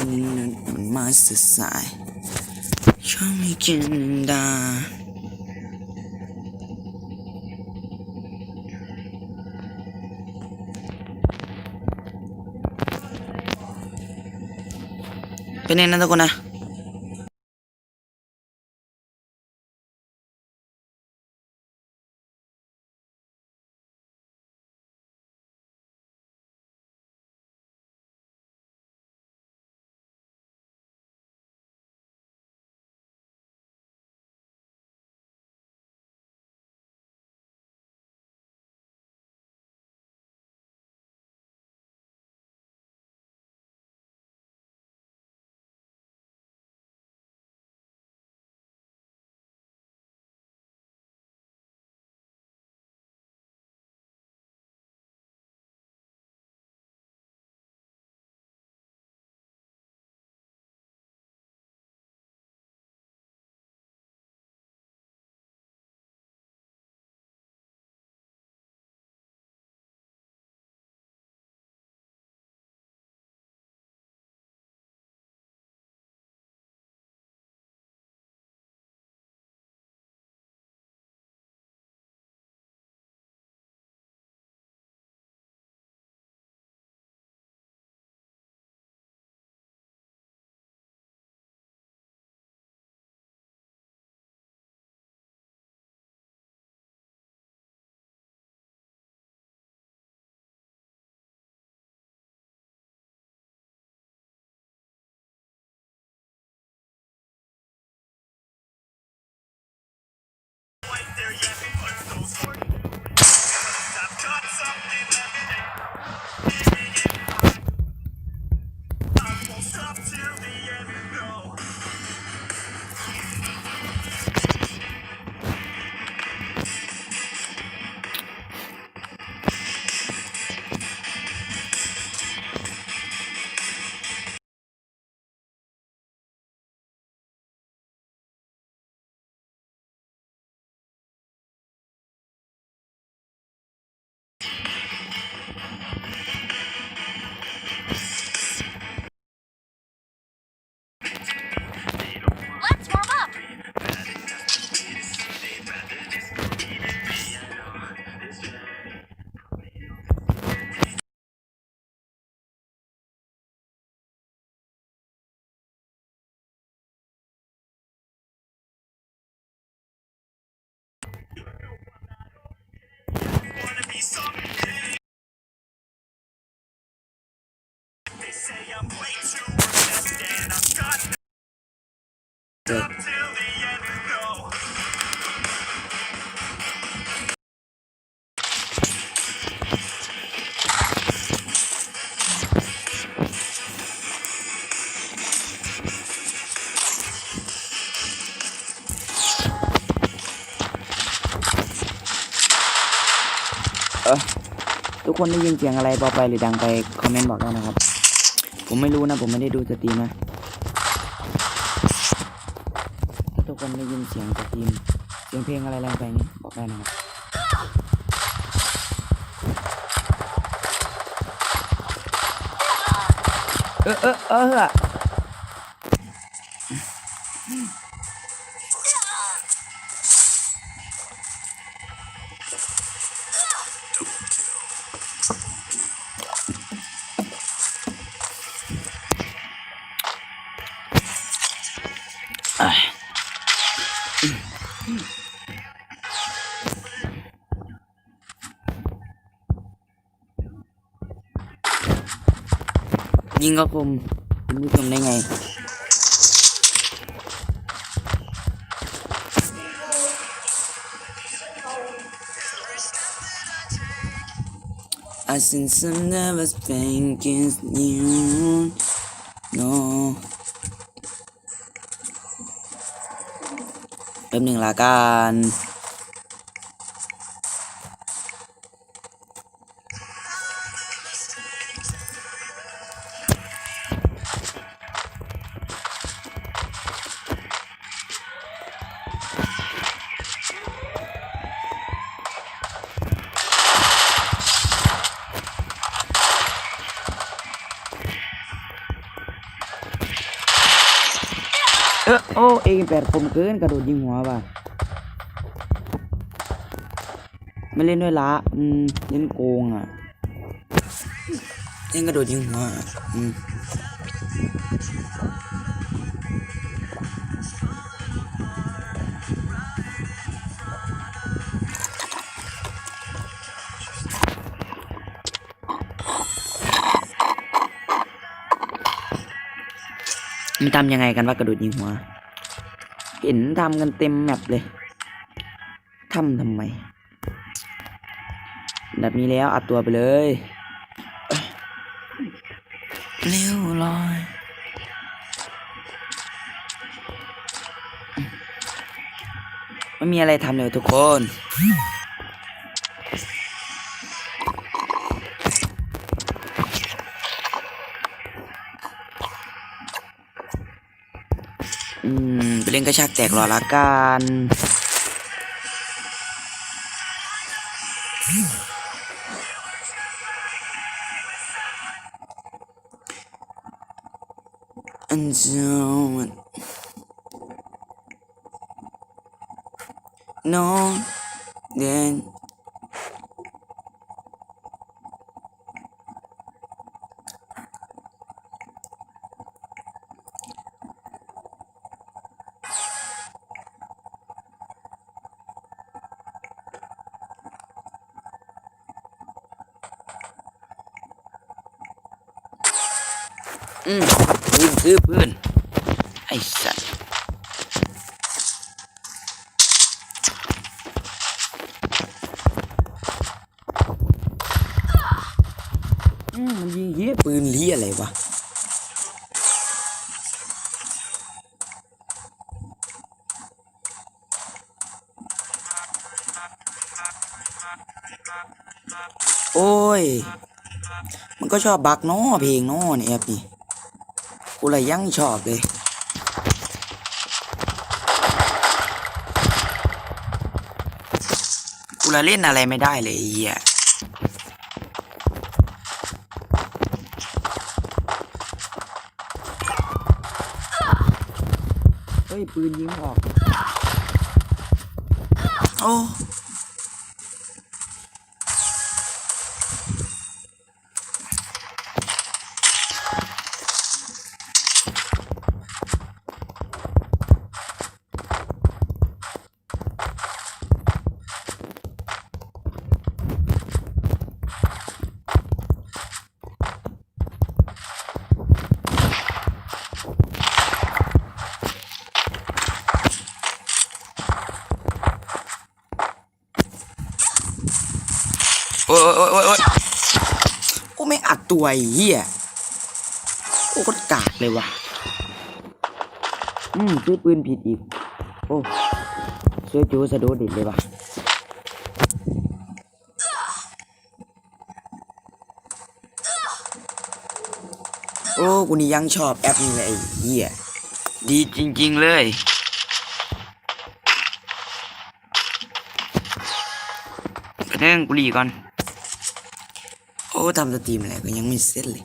มันมาสส ทุกคนได้ยินเสียงอะไรเบาไปหรือดังไป คอมเมนต์บอกได้นะครับ ผมไม่รู้นะ ผมไม่ได้ดูสตรีมนะถ้าทุกคนได้ยินเสียงสตรีมเสียงเพลงอะไรแรงไปนี่บอกได้นะครับเออเออเออ ยิงก็คผมคุณผู้ชมได้ไงอาสินสัมเดวัสเป็นกินนิวโนแป๊บหนึ่งละกัน อโอ้เอแปดคมเกินกระโดดยิงหัวว่ะไม่เล่นด้วยละอืมเล่นโกงอะเล่นกระโดดยิงหัวอะอืมมันทำยังไงกันว่ากระโดดยิงหัว เห็นทำกันเต็มแมปเลยทำทำไม แบบนี้แล้วอัดตัวไปเลยเอ้ยเร็วลอยไม่มีอะไรทำเลยทุกคน อืมไปเล่นกระชากแตกรอละกันอันเจ้ามันน้องเด่น อืมปืนคือปืนไอ้สัตว์อืมมันยิงเหี้ยปืนเลี้ยอะไรวะโอ้ย มันก็ชอบบักเนาะเพลงเนาะเนี่ยแอปนี่ กูเลยยังชอบเลยกูละเล่นอะไรไม่ได้เลยอ้เหี้ยเฮ้ย ปืนยิงออก โอ้ โอ้ยโอ้ยโอ้ยโอ้ยโอ้ไม่อัดตัวไอ้เหี้ยโอ้ก็กากเลยว่ะ อืมซื้อปืนผิดอีก โอ้ซื้อจูสะโดดดิดเลยว่ะโอ้กูนี่ยังชอบแอปนี้เลยไอ้เหี้ยดีจริง ๆ เลยกระเด้งกูรีก่อน โอ้ทำสตรีมอะไรก็ยังไม่เสร็จเลย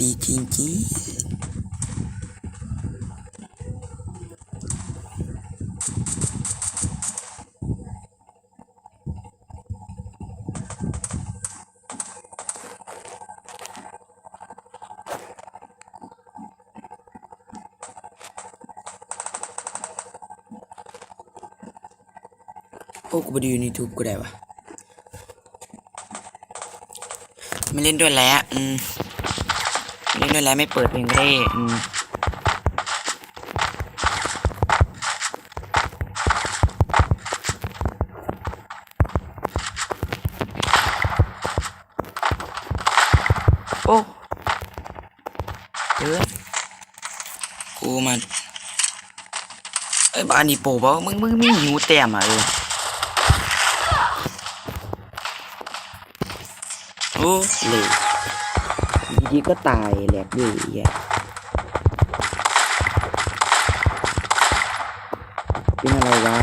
ดีจริงๆโอ้กูไปดูใน YouTube กูได้ปะ ไม่เล่นด้วยแล้วอืมไม่เล่นด้วยแล้วไม่เปิดเพลงก็ได้อืมโอ้เออกูมันเอ้ยบ้านนี้โปะเปล่ามึงมึงมีหิวแต้มอะเออ โอ้ เลยดีๆก็ตายแหลกเลยไอะเป็นอะไรวะ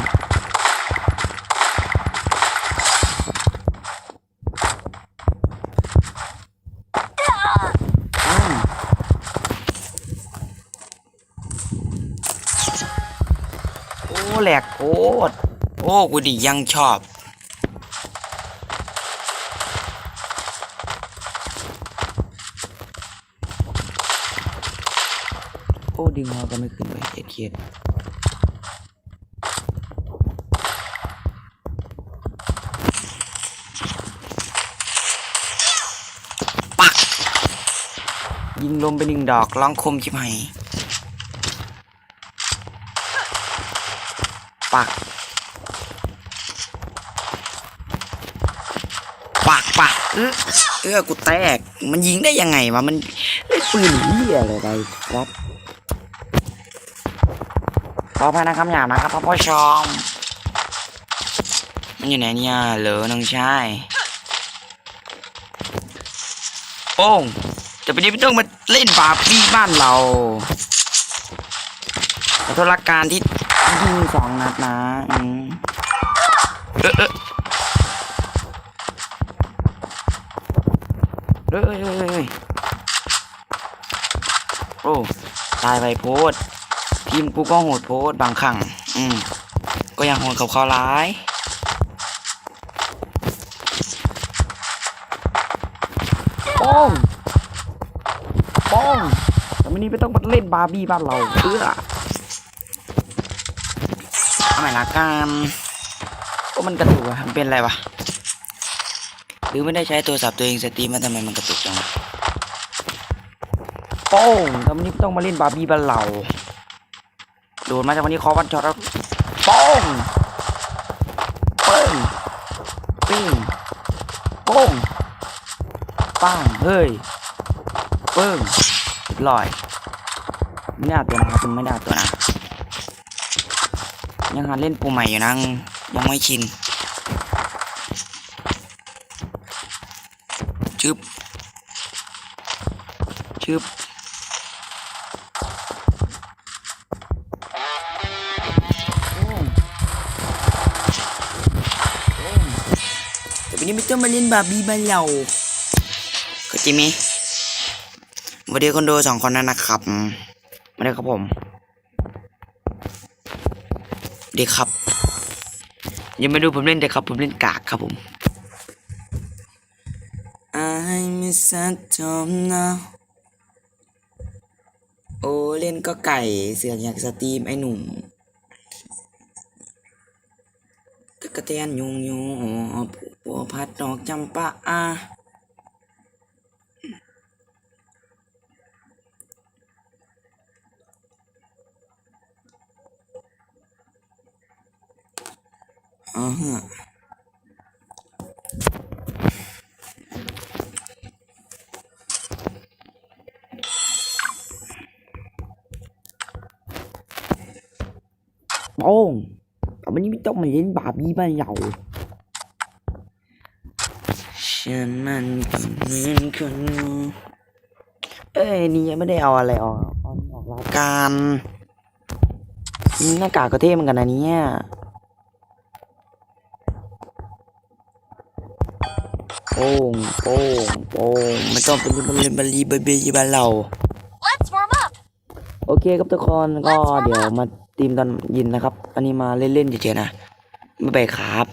อ้แหลกโคตรโอ้กูดิยังชอบ ดึงเราก็ไม่ขึ้นเลยเอ็ดเคียดปัก ยิงลมไปหนึ่งดอกร้องคมชิบหายปัก ปักปักเออเออกูแตก มันยิงได้ยังไงวะ มันเล่นปืนเหี้ยอะไรไปครับ ออภัยนะคำหยาบนะครับพ่อผู้ชอมมันอยู่ไหนเนี่ยเหรอน้องชายโอ้จะไปนี้ไม่ต้องมาเล่นบาร์บี้บ้านเราขอโทษละการที่ยิงสองนัดนะอืมเออเออเออเออเออเออโอ้ตายไปโพด ทีมกูก็โหดโพสบางครั้งอืมก็ยังโหดกับเขาร้ายป้องป้องแต่วันนี้ไม่ต้องมาเล่นบาร์บี้บ้านเราเพื่อทำไมละกันก็มันกระตุกอะมันเป็นอะไรวะหรือไม่ได้ใช้โทรศัพท์ตัวเองสตรีมมาทำไมมันกระตุกจังโป้งแต่วันนี้ไม่ต้องมาเล่นบาร์บี้บ้านเรา โดนมาจากวันนี้คอวันช็อตแล้วโป้งเป้งปิ้งโป้งปังเฮ้ยเปิ้งเรียบร้อยไม่ได้ตัวนะครับคุณไม่ได้ตัวนะยังหัดเล่นปูใหม่อยู่นะยังไม่ชินชึบชึบ วันนี้ไม่ต้องมาเล่นบาร์บี้บ้านเราก็จิมิสวัสดีคนดูสองคนนั้นนะครับมาเลยครับผมเด็กครับ ยังไม่ดูผมเล่นเด็กครับ ผมเล่นกากครับผม I miss that time now โอ้เล่นก็ไก่เสือกอยากสตรีมไอ้หนุ่มตะกะเตียนยุงยุง ปัวพัดดอกจำปาอาอ๋อฮะโป้งแต่วันนี้ไม่ต้องมาเล่นบาร์บี้บ้านเรา ฉันมันก็เหมือนคนเอ้ยนี่ยังไม่ได้เอาอะไรออกเอาออกรายการหน้ากากก็เท่เหมือนกันนะเนี่ยโป้งโป้งโป้งไม่ต้องเป็นบอลเลนบอลลีบอลเบย์บ้านเรา Let's warm up. โอเคครับทุกคนก็เดี๋ยวมาตีมตอนเยินนะครับ อันนี้มาเล่นๆเฉยๆนะไม่ไปครับ